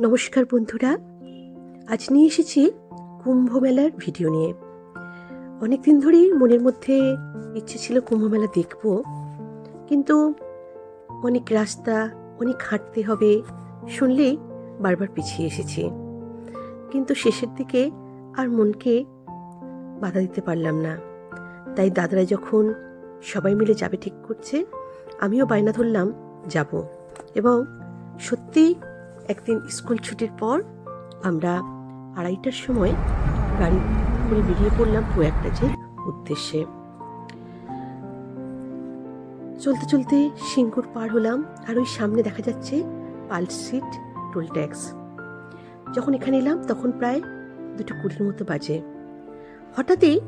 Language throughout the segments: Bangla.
নমস্কার বন্ধুরা, আজ নিয়ে এসেছি কুম্ভ মেলার ভিডিও নিয়ে। অনেক দিন ধরেই মনের মধ্যে ইচ্ছে ছিল কুম্ভ মেলা দেখব, কিন্তু অনেক রাস্তা, অনেক হাঁটতে হবে শুনলেই বারবার পিছিয়ে এসেছি। কিন্তু শেষের দিকে আর মনকে বাধা দিতে পারলাম না। তাই দাদারা যখন সবাই মিলে যাবে ঠিক করছে, আমিও বায়না ধরলাম, যাব। এবং সত্যি একদিন স্কুল ছুটির পর আমরা আড়াইটার সময় গাড়ি করে বেরিয়ে পড়লাম প্রয়াগরাজের উদ্দেশ্যে। চলতে চলতে সিঙ্গুর পার হলাম আর ওই সামনে দেখা যাচ্ছে পালসিট টোল ট্যাক্স। যখন এখানে এলাম তখন প্রায় দুটো কুড়ির মতো বাজে। হঠাৎই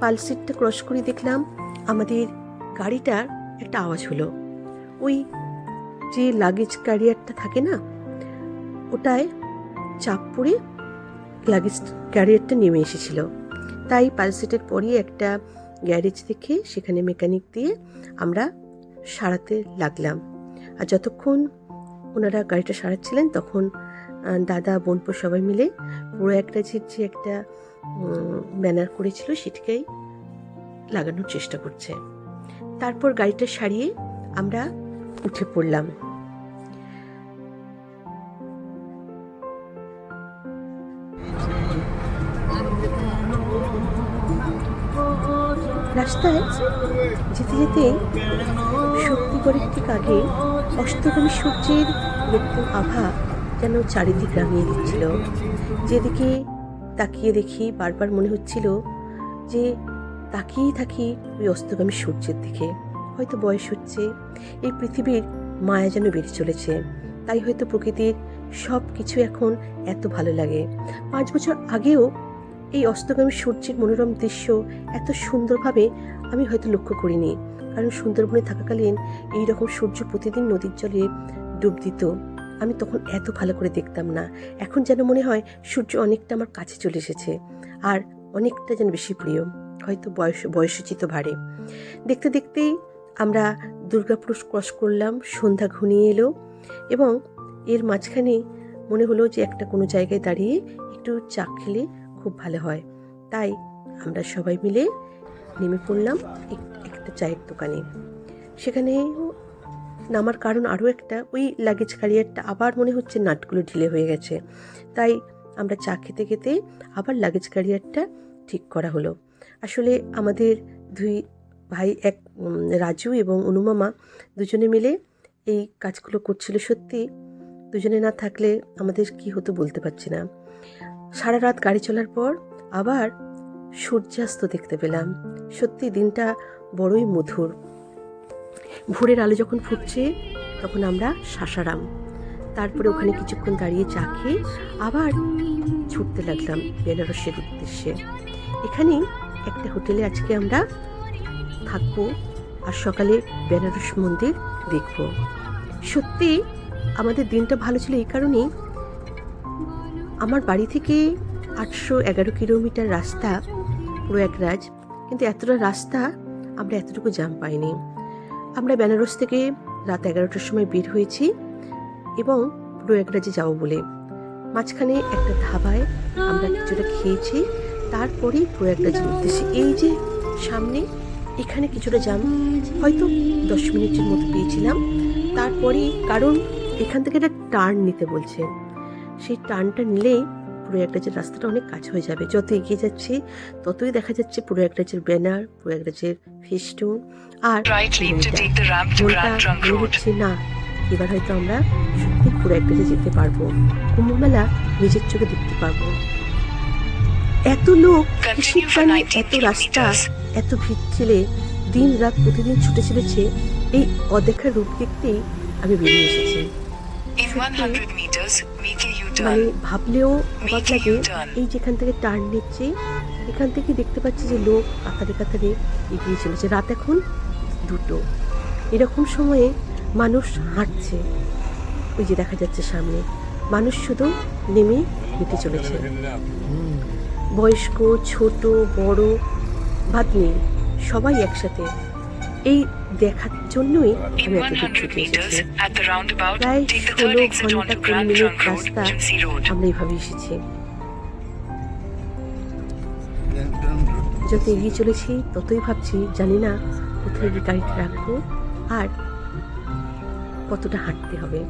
পালসিটটা ক্রস করে দেখলাম আমাদের গাড়িটার একটা আওয়াজ হলো। ওই যে লাগেজ ক্যারিয়ারটা থাকে না ওটায় চাপ পড়ে লাগেজ ক্যারিয়ারটা নেমে এসেছিল। তাই পালসেটের পরই একটা গ্যারেজ থেকে সেখানে মেকানিক দিয়ে আমরা সারাতে লাগলাম। আর যতক্ষণ ওনারা গাড়িটা সারাচ্ছিলেন, তখন দাদা বোনপো সবাই মিলে পুরো একটা যে একটা ব্যানার করেছিল সেটিকেই লাগানোর চেষ্টা করছে। তারপর গাড়িটা সারিয়ে আমরা উঠে পড়লাম। রাস্তায় যেতে যেতে শক্তিগড়ের ঠিক আগে অস্তগামী সূর্যের রক্তিম আভা যেন চারিদিক রাঙিয়ে দিচ্ছিল। যেদিকে তাকিয়ে দেখি বারবার মনে হচ্ছিল যে তাকিয়েই থাকি ওই অস্তগামী সূর্যের দিকে। হয়তো বয়স হচ্ছে, এই পৃথিবীর মায়া যেন বেড়ে চলেছে। তাই হয়তো প্রকৃতির সব কিছু এখন এত ভালো লাগে। পাঁচ বছর আগেও এই অস্তগামী সূর্যের মনোরম দৃশ্য এত সুন্দরভাবে আমি হয়তো লক্ষ্য করিনি। কারণ সুন্দরবনে থাকাকালীন এই রকম সূর্য প্রতিদিন নদীর জলে ডুব দিত। আমি তখন এত ভালো করে দেখতাম না। এখন যেন মনে হয় সূর্য অনেকটা আমার কাছে চলে এসেছে। আর অনেকটা যেন বেশি প্রিয়। হয়তো বয়স, বয়সোচিত ভারে। দেখতে দেখতেই আমরা দুর্গাপুর ক্রস করলাম, সন্ধ্যা ঘনিয়ে এলো এবং এর মাঝখানে মনে হলো যে একটা কোনো জায়গায় দাঁড়িয়ে একটু চা খেলে খুব ভালো হয়। তাই আমরা সবাই মিলে নেমে পড়লাম এক- একটা চায়ের দোকানে। সেখানে নামার কারণ আরও একটা, ওই লাগেজ ক্যারিয়ারটা আবার মনে হচ্ছে নাটগুলো ঢিলে হয়ে গেছে। তাই আমরা চা খেতে খেতে আবার লাগেজ ক্যারিয়ারটা ঠিক করা হলো। আসলে আমাদের দুই ভাই, এক রাজু এবং অনুমামা দুজনে মিলে এই কাজগুলো করছিল সত্যি। দুজনে না থাকলে আমাদের কি হতো বলতে পারছি না। সারা রাত গাড়ি চলার পর আবার সূর্যাস্ত দেখতে পেলাম। সত্যি দিনটা বড়ই মধুর। ভোরের আলো যখন ফুটছে, তখন আমরা শাসারাম তারপরে ওখানে কিছুক্ষণ দাঁড়িয়ে চা খেয়ে আবার ছুটতে লাগলাম বেনারসের উদ্দেশ্যে। এখানে একটা হোটেলে আজকে আমরা থাকব আর সকালে বেনারস মন্দির দেখব। সত্যি আমাদের দিনটা ভালো ছিল এই কারণেই আমার বাড়ি থেকে আটশো এগারো কিলোমিটার রাস্তা প্রয়াগরাজ, কিন্তু এতটা রাস্তা আমরা এতটুকু জাম পাইনি। আমরা বেনারস থেকে রাত এগারোটার সময় বের হয়েছি এবং প্রয়াগরাজে যাব বলে। মাঝখানে একটা ধাবায় আমরা কিছুটা খেয়েছি, তারপরেই প্রয়াগরাজের উদ্দেশ্যে এই যে সামনে, এখানে কিছুটা জাম, হয়তো দশ মিনিটের মতো পেয়েছিলাম। তারপরে কারণ এখান থেকে একটা টার্ন নিতে বলছে। সেই টার্নটা নিলেই প্রয়াগরাজের রাস্তাটা অনেক কাছে হয়ে যাবে। যত এগিয়ে যাচ্ছে ততই দেখা যাচ্ছে প্রয়াগরাজের ব্যানার প্রয়াগরাজের ফেস্টুন আর মনে হচ্ছে না এবার হয়তো আমরা সত্যি প্রয়াগরাজে যেতে পারব। কুম্ভমেলা নিজের চোখে দেখতে পারব। এত লোক Continue কিসের for টানে 19 এত রাস্তা এত ভিড় ছেলে দিন রাত প্রতিদিন ছুটে চলেছে এই অদেখা রূপ দেখতেই আমি বেরিয়ে এসেছি। মানে ভাবলেও অবাক লাগে এই যেখান থেকে টার্ন নিচ্ছে এখান থেকে দেখতে পাচ্ছি যে লোক কাতারে কাতারে এগিয়ে চলেছে। রাত এখন দুটো। এরকম সময়ে মানুষ হাঁটছে। ওই যে দেখা যাচ্ছে সামনে। মানুষ শুধু নেমে হেঁটে চলেছে। বয়স্ক ছোট বড় ভাত নেই। সবাই একসাথে। এই দেখার জন্যই আমি এত দুঃখিত এসেছি। প্রায় ষোলো ঘণ্টা কুড়ি মিনিট রাস্তা আমরা এইভাবে এসেছি। যত এগিয়ে চলেছি ততই ভাবছি জানি না কোথায় গিয়ে গাড়িটা রাখব আর কতটা হাঁটতে হবে।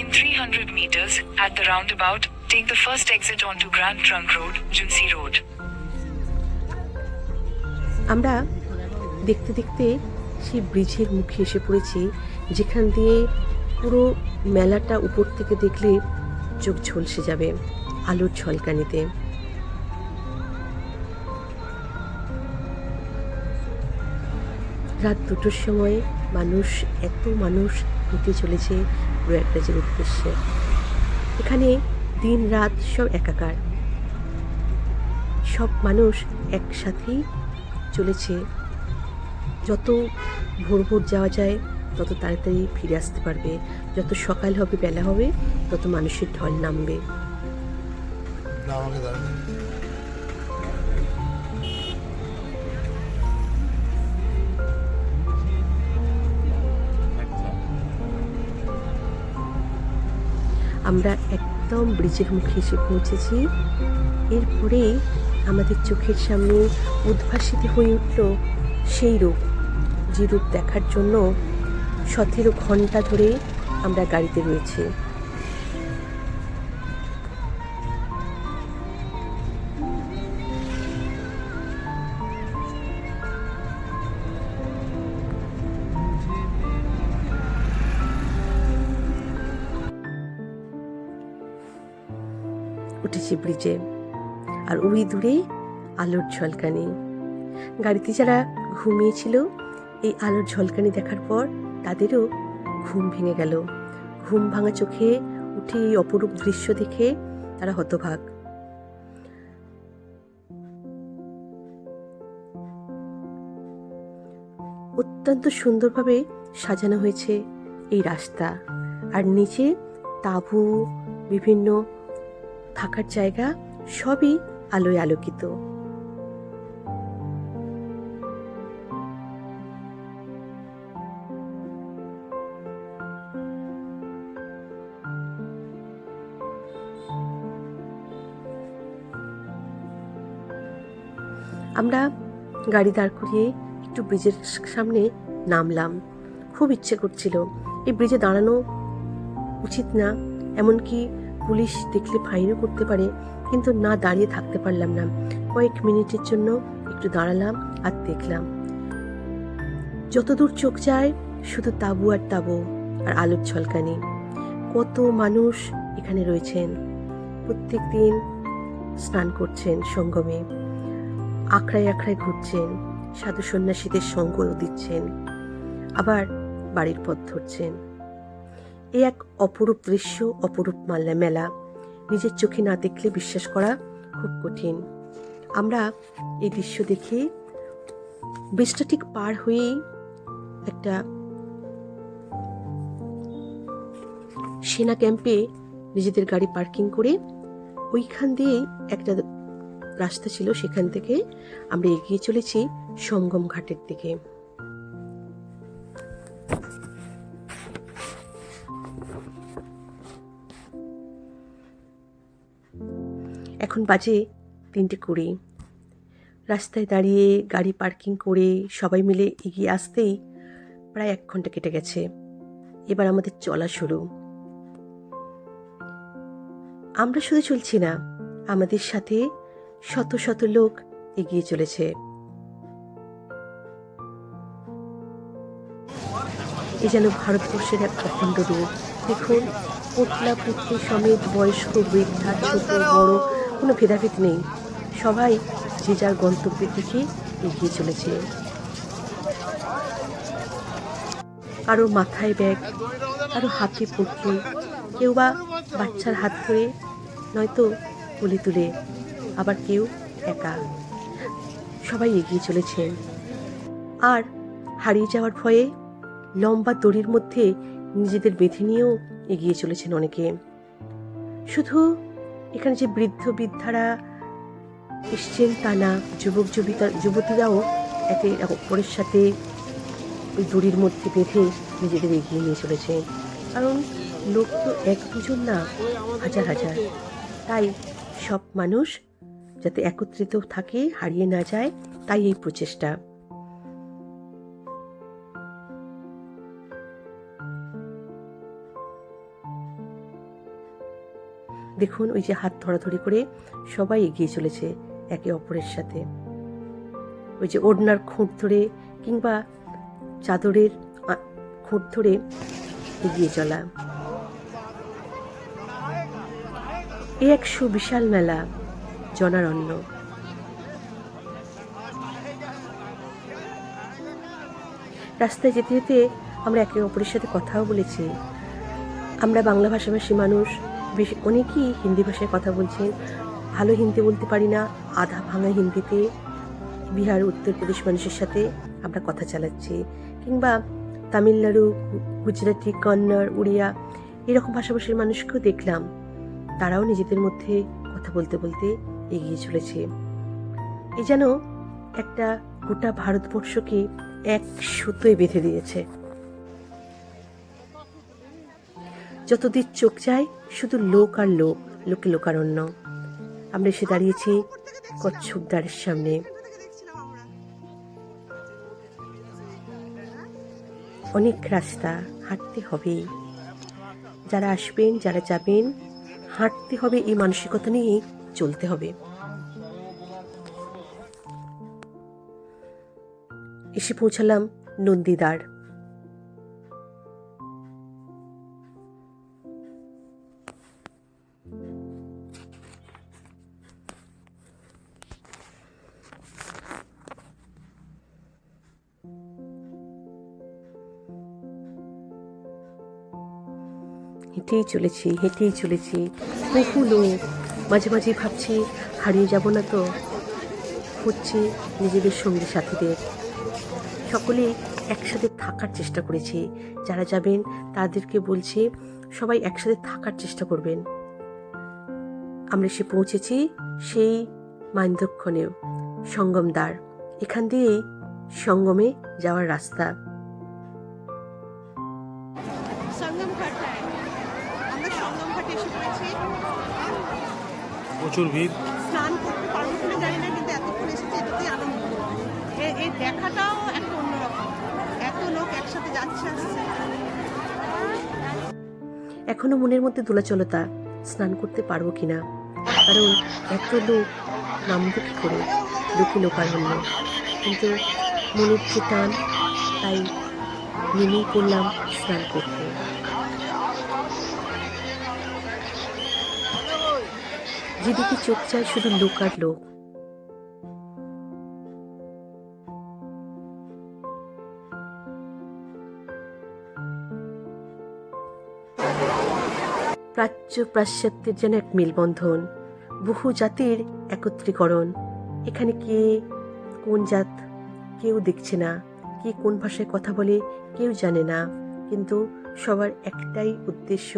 In 300 meters, at the roundabout, take the first exit onto Grand Trunk Road, Junsi Road. আমরা দেখতে দেখতে সেই ব্রিজের মুখে এসে পড়েছি, যেখান দিয়ে পুরো মেলাটা উপর থেকে দেখলে চোখ ঝলসে যাবে আলোর ঝলকানিতে। রাত দুটোর সময় মানুষ, এত মানুষ হেঁটে চলেছে প্রয়াগরাজের উদ্দেশ্যে। এখানে দিন রাত সব একাকার। সব মানুষ একসাথেই চলেছে। যত ভোর ভোর যাওয়া যায় তত তাড়াতাড়ি ফিরে আসতে পারবে। যত সকাল হবে বেলা হবে তত মানুষের ঢল নামবে। আমরা একদম ব্রিজের মুখে এসে পৌঁছেছি। এরপরে আমাদের চোখের সামনে উদ্ভাসিত হয়ে উঠল সেই রূপ। যে রূপ দেখার জন্য সতেরো ঘণ্টা ধরে আমরা গাড়িতে রয়েছি। উঠেছি ব্রিজে, আর ওই দূরে আলোর ঝলকানি। গাড়িতে যারা ঘুমিয়েছিল এই আলোর ঝলকানি দেখার পর তাদেরও ঘুম ভেঙে গেল। ঘুম ভাঙা চোখে উঠে এই অপরূপ দৃশ্য দেখে তারা হতভাগ। অত্যন্ত সুন্দরভাবে সাজানো হয়েছে এই রাস্তা। আর নিচে তাঁবু, বিভিন্ন থাকার জায়গা সবই আলোয় আলোকিত। আমরা গাড়ি দাঁড় করিয়ে একটু ব্রিজের সামনে নামলাম। খুব ইচ্ছে করছিল, এই ব্রিজে দাঁড়ানো উচিত না, এমনকি পুলিশ দেখলে ফাইনও করতে পারে, কিন্তু না দাঁড়িয়ে থাকতে পারলাম না। কয়েক মিনিটের জন্য একটু দাঁড়ালাম আর দেখলাম। যতদূর চোখ যায়, শুধু তাবু আর তাবু আর আলোর ঝলকানি। কত মানুষ এখানে রয়েছেন। প্রত্যেক দিন স্নান করছেন সঙ্গমে। আখড়ায় আখড়ায় ঘুরছেন, সাধু সন্ন্যাসীদের সঙ্গ দিচ্ছেন, আবার বাড়ির পথ ধরছেন। এ এক অপরূপ দৃশ্য, অপরূপ মাল্লা মেলা, নিজের চোখে না দেখলে বিশ্বাস করা খুব কঠিন। আমরা এই দৃশ্য দেখে ব্রিজটা ঠিক পার হয়েই একটা সেনা ক্যাম্পে নিজেদের গাড়ি পার্কিং করে ওইখান দিয়েই একটা রাস্তা ছিল সেখান থেকে আমরা এগিয়ে চলেছি সঙ্গম ঘাটের দিকে। এখন বাজে তিনটে কুড়ি। রাস্তায় দাঁড়িয়ে গাড়ি পার্কিং করে সবাই মিলে এগিয়ে আসতেই প্রায় এক ঘণ্টা কেটে গেছে। এবার আমাদের চলা শুরু। আমরা শুধু চলছি না, আমাদের সাথে শত শত লোক এগিয়ে চলেছে। এ যেন ভারতবর্ষের এক অখণ্ড রূপ। দেখুন, পুতলা পুতলি সমেত বয়স্ক বৃদ্ধা, ছোট, বড়, কোনো ভেদাভেদ নেই। সবাই যে যার গন্তব্যের দিকে এগিয়ে চলেছে। কারও মাথায় ব্যাগ কারও হাতে পুটলি কেউ বা বাচ্চার হাত ধরে নয়তো তুলে তুলে আবার কেউ একা। সবাই এগিয়ে চলেছে। আর হারিয়ে যাওয়ার ভয়ে লম্বা দড়ির মধ্যে নিজেদের বেঁধে নিয়েও এগিয়ে চলেছেন অনেকে। শুধু এখানে যে বৃদ্ধ বৃদ্ধারা এসছেন তা না, যুবক যুবিতা, যুবতীরাও একে অপরের সাথে ওই দড়ির মধ্যে বেঁধে নিজেদের এগিয়ে নিয়ে চলেছে। কারণ লোক তো এক দুজন না, হাজার হাজার। তাই সব মানুষ যাতে একত্রিত থাকে, হারিয়ে না যায়, তাই এই প্রচেষ্টা। দেখুন, ওই যে হাত ধরাধরি করে সবাই এগিয়ে চলেছে একে অপরের সাথে। ওই যে ওড়নার খুঁট ধরে কিংবা চাদরের খোঁট ধরে এগিয়ে চলা। এ এক সুবিশাল মেলা। জনারণ্য। রাস্তায় যেতে যেতে আমরা একে অপরের সাথে কথাও বলেছি। আমরা বাংলা ভাষাভাষী মানুষ, বেশ অনেকেই হিন্দি ভাষায় কথা বলছেন। ভালো হিন্দি বলতে পারি না, আধা ভাঙা হিন্দিতে। বিহার, উত্তরপ্রদেশ মানুষের সাথে আমরা কথা চালাচ্ছি। কিংবা তামিলনাড়ু, গুজরাটি, কন্নড়, উড়িয়া এরকম ভাষাভাষীর মানুষকেও দেখলাম। তারাও নিজেদের মধ্যে কথা বলতে বলতে এগিয়ে চলেছে। এ যেন একটা গোটা ভারতবর্ষকে এক সুতোয় বেঁধে দিয়েছে। যতদিন চোখ যায়, শুধু লোক আর লোক, লোকে লোকারণ্য। আমরা এসে দাঁড়িয়েছি কচ্ছপ দ্বারের সামনে। অনেক রাস্তা, হাঁটতে হবে। যারা আসবেন, যারা যাবেন, হাঁটতে হবে এই মানসিকতা নিয়ে চলতে হবে। এসে পৌঁছালাম নন্দীদার হেঁটেই চলেছি হেঁটেই চলেছি। মাঝে মাঝে ভাবছি, হারিয়ে যাব না তো? হচ্ছে নিজেদের সঙ্গী সাথীদের। সকলে একসাথে থাকার চেষ্টা করেছি। যারা যাবেন, তাদেরকে বলছি, সবাই একসাথে থাকার চেষ্টা করবেন। আমরা সে পৌঁছেছি সেই মাইন্দ্রক্ষণে সঙ্গম দ্বার। এখান দিয়েই সঙ্গমে যাওয়ার রাস্তা। সঙ্গম ঘাট হ্যাঁ। আমরা সঙ্গম ঘাটে এসে পড়েছি। প্রচুর ভিড়। স্নান করতে পারব কিনা জানি না কিন্তু এতক্ষণ এসেছি এটাতেই আনন্দ। এই দেখাটাও একটা অন্যরকম। এত লোক একসাথে যাচ্ছে আসছে। এখনও মনের মধ্যে দোলাচলতা স্নান করতে পারব কিনা? কারণ এত লোক নামবো কি করে? দুঃখী লোকে লোকারণ্য। কিন্তু মনের যে টান তাই নেমেই করলাম স্নান করতে। যেদিকে চোখ যায় শুধু লোক আর লোক। প্রাচ্য পাশ্চাত্যের যেন এক মেলবন্ধন, বহু জাতির একত্রীকরণ। এখানে কে কোন জাত কেউ দেখছে না, কে কোন ভাষায় কথা বলে কেউ জানে না, কিন্তু সবার একটাই উদ্দেশ্য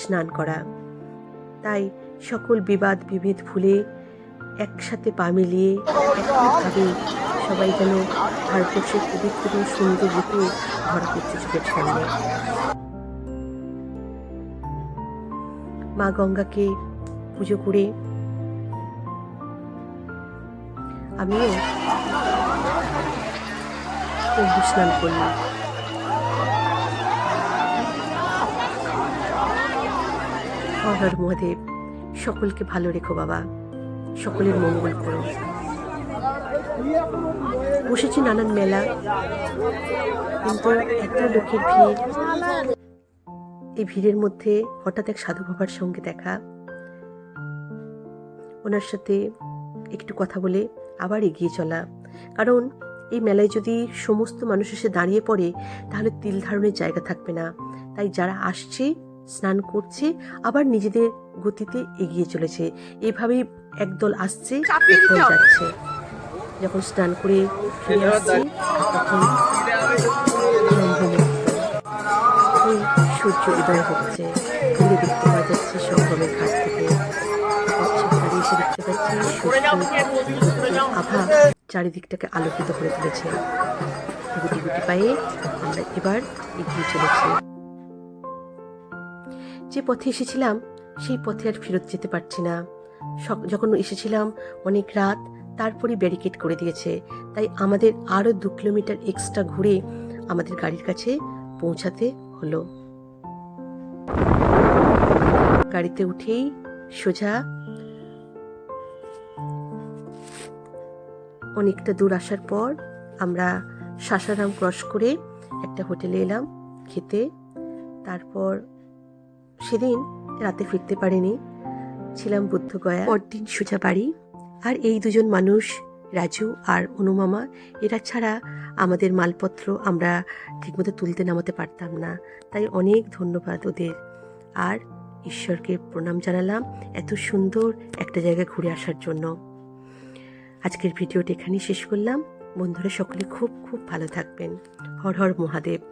স্নান করা। তাই সকল বিবাদ বিভেদ ভুলে একসাথে পা মিলিয়ে একইভাবে সবাই যেন ভারতবর্ষের পবিত্র সুন্দর রূপে পড়ছে চোখের সামনে মা গঙ্গাকে পুজো করে আমিও স্নান করলাম হর হর মহাদেব। সকলকে ভালো রেখো, বাবা। সকলের মঙ্গল করো। বসেছি নানান মেলা। কিন্তু এত লোকের ভিড়। এই ভিড়ের মধ্যে হঠাৎ এক সাধু বাবার সঙ্গে দেখা। ওনার সাথে একটু কথা বলে আবার এগিয়ে চলা। কারণ এই মেলায় যদি সমস্ত মানুষ এসে দাঁড়িয়ে পড়ে, তাহলে তিল ধারণের জায়গা থাকবে না। তাই যারা আসছে স্নান করছে আবার নিজেদের গতিতে এগিয়ে চলেছে। এভাবেই একদল আসছে একদল যাচ্ছে। যখন স্নান করে ফিরে আসছে তখন সূর্য উদয় হচ্ছে। দূরে দেখতে পাওয়া যাচ্ছে সঙ্গমের ঘাট থেকে। এসে দেখতে পাচ্ছি আভা চারিদিকটাকে আলোকিত করে তুলেছে। গুটি গুটি পায়ে আমরা এবার এগিয়ে চলেছি। যে পথে এসেছিলাম, সেই পথে আর ফেরত যেতে পারছি না। যখন এসেছিলাম, অনেক রাত তারপরে ব্যারিকেড করে দিয়েছে। তাই আমাদের আরও দু কিলোমিটার এক্সট্রা ঘুরে আমাদের গাড়ির কাছে পৌঁছাতে হলো। গাড়িতে উঠেই সোজা অনেকটা দূর আসার পর আমরা শাসারাম ক্রস করে একটা হোটেলে এলাম খেতে। তারপর সেদিন রাতে ফিরতে পারিনি। ছিলাম বুদ্ধগয়া, পরদিন সোজা বাড়ি। আর এই দুজন মানুষ, রাজু আর অনুমামা, এরা ছাড়া আমাদের মালপত্র আমরা ঠিকমতো তুলতে নামাতে পারতাম না। তাই অনেক ধন্যবাদ ওদের। আর ঈশ্বরকে প্রণাম জানালাম এত সুন্দর একটা জায়গায় ঘুরে আসার জন্য। আজকের ভিডিওটা এখানেই শেষ করলাম। বন্ধুরা সকলে খুব খুব ভালো থাকবেন। হর হর মহাদেব।